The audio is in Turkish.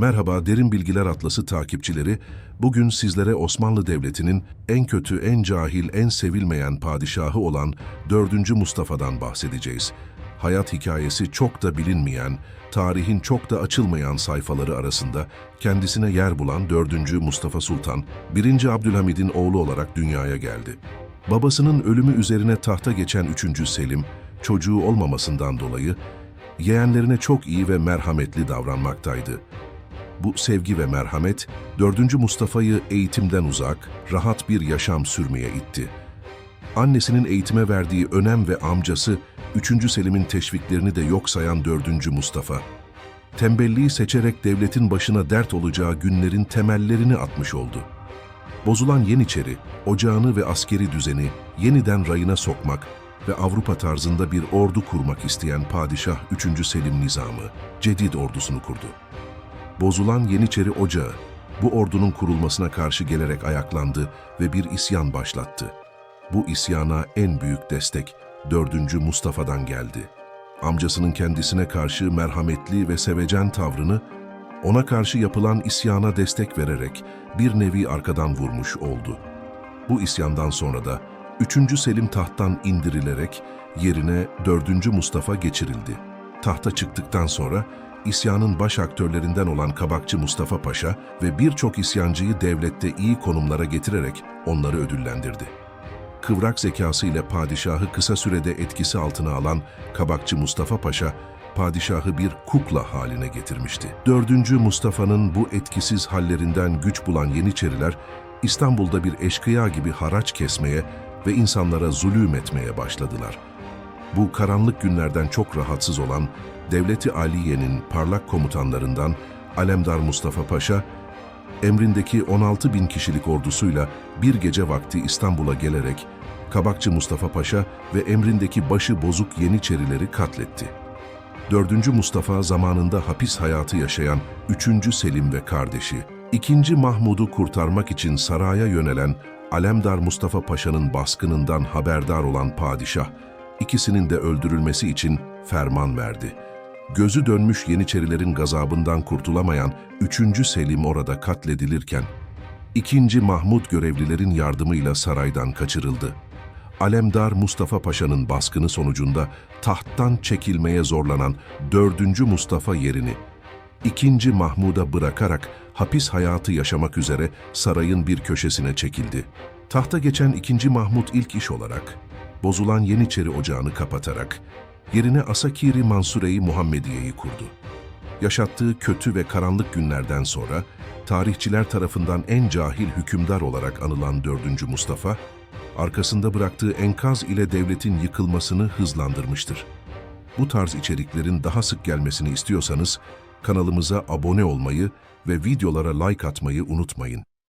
Merhaba Derin Bilgiler Atlası takipçileri. Bugün sizlere Osmanlı Devleti'nin en kötü, en cahil, en sevilmeyen padişahı olan 4. Mustafa'dan bahsedeceğiz. Hayat hikayesi çok da bilinmeyen, tarihin çok da açılmayan sayfaları arasında kendisine yer bulan 4. Mustafa Sultan, 1. Abdülhamid'in oğlu olarak dünyaya geldi. Babasının ölümü üzerine tahta geçen 3. Selim, çocuğu olmamasından dolayı yeğenlerine çok iyi ve merhametli davranmaktaydı. Bu sevgi ve merhamet, 4. Mustafa'yı eğitimden uzak, rahat bir yaşam sürmeye itti. Annesinin eğitime verdiği önem ve amcası, 3. Selim'in teşviklerini de yok sayan 4. Mustafa, tembelliği seçerek devletin başına dert olacağı günlerin temellerini atmış oldu. Bozulan Yeniçeri, ocağını ve askeri düzeni yeniden rayına sokmak ve Avrupa tarzında bir ordu kurmak isteyen Padişah 3. Selim Nizamı, Cedid ordusunu kurdu. Bozulan Yeniçeri Ocağı, bu ordunun kurulmasına karşı gelerek ayaklandı ve bir isyan başlattı. Bu isyana en büyük destek 4. Mustafa'dan geldi. Amcasının kendisine karşı merhametli ve sevecen tavrını, ona karşı yapılan isyana destek vererek bir nevi arkadan vurmuş oldu. Bu isyandan sonra da 3. Selim tahttan indirilerek yerine 4. Mustafa geçirildi. Tahta çıktıktan sonra isyanın baş aktörlerinden olan Kabakçı Mustafa Paşa ve birçok isyancıyı devlette iyi konumlara getirerek onları ödüllendirdi. Kıvrak zekası ile padişahı kısa sürede etkisi altına alan Kabakçı Mustafa Paşa, padişahı bir kukla haline getirmişti. 4. Mustafa'nın bu etkisiz hallerinden güç bulan Yeniçeriler, İstanbul'da bir eşkıya gibi haraç kesmeye ve insanlara zulüm etmeye başladılar. Bu karanlık günlerden çok rahatsız olan Devleti Aliye'nin parlak komutanlarından Alemdar Mustafa Paşa, emrindeki 16 bin kişilik ordusuyla bir gece vakti İstanbul'a gelerek Kabakçı Mustafa Paşa ve emrindeki başı bozuk Yeniçerileri katletti. 4. Mustafa zamanında hapis hayatı yaşayan 3. Selim ve kardeşi, 2. Mahmud'u kurtarmak için saraya yönelen Alemdar Mustafa Paşa'nın baskınından haberdar olan padişah, ikisinin de öldürülmesi için ferman verdi. Gözü dönmüş Yeniçerilerin gazabından kurtulamayan 3. Selim orada katledilirken, 2. Mahmud görevlilerin yardımıyla saraydan kaçırıldı. Alemdar Mustafa Paşa'nın baskını sonucunda tahttan çekilmeye zorlanan 4. Mustafa yerini 2. Mahmud'a bırakarak hapis hayatı yaşamak üzere sarayın bir köşesine çekildi. Tahta geçen 2. Mahmud ilk iş olarak bozulan Yeniçeri ocağını kapatarak yerine Asakiri Mansureyi Muhammediye'yi kurdu. Yaşattığı kötü ve karanlık günlerden sonra tarihçiler tarafından en cahil hükümdar olarak anılan 4. Mustafa, arkasında bıraktığı enkaz ile devletin yıkılmasını hızlandırmıştır. Bu tarz içeriklerin daha sık gelmesini istiyorsanız kanalımıza abone olmayı ve videolara like atmayı unutmayın.